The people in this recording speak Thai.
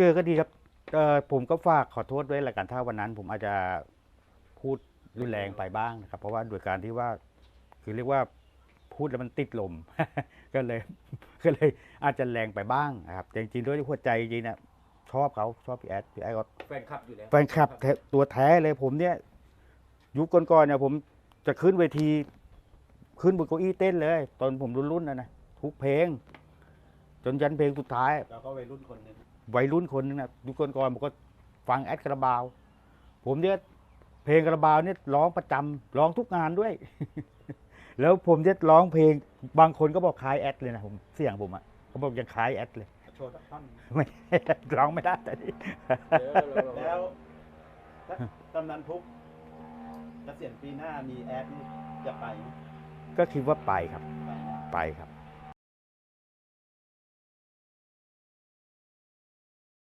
เจอก็ดีครับเอ่อผมก็ฝากขอโทษด้วยละกันถ้าวันนั้นผมอาจจะพูดรุนแรงไปบ้างนะครับ เพราะว่าโดยการที่ว่า คือเรียกว่าพูดแล้วมันติดลม ก็เลย ก็เลยอาจจะแรงไปบ้างนะครับแต่จริงๆด้วยหัวใจจริงๆเนี่ยชอบเขาชอบพี่แอดพี่แอดก็ แฟนคลับอยู่แล้วแฟนคลับแท้ตัวแท้เลยผมเนี่ย ยุคก่อนๆเนี่ยผมจะขึ้นเวที ขึ้นบนเก้าอี้เต้นเลย ตอนผมรุ่นๆนะนะทุกเพลง จนยันเพลงสุดท้ายเราก็วัยรุ่นคนหนึง วัยรุ่นคนนึงนะยุคก่อนๆผมก็ฟังแอดคาราบาว ผมเนี่ยเพลงคาราบาวเนี่ยร้องประจำร้องทุกงานด้วย แล้วผมจะร้องเพลงบางคนก็บอกคล้ายแอดเลยนะผมเสียงผมอะเขาบอกยังคล้ายแอดเลยโชว์สักท่อนไม่ร้องไม่ได้แต่นี่เดี๋ยวเราเราแล้วถ้ากำนันพุกเกษียณปีหน้ามีแอดนี่จะไปไหมก็คิดว่าไปครับ ไปนะไปครับ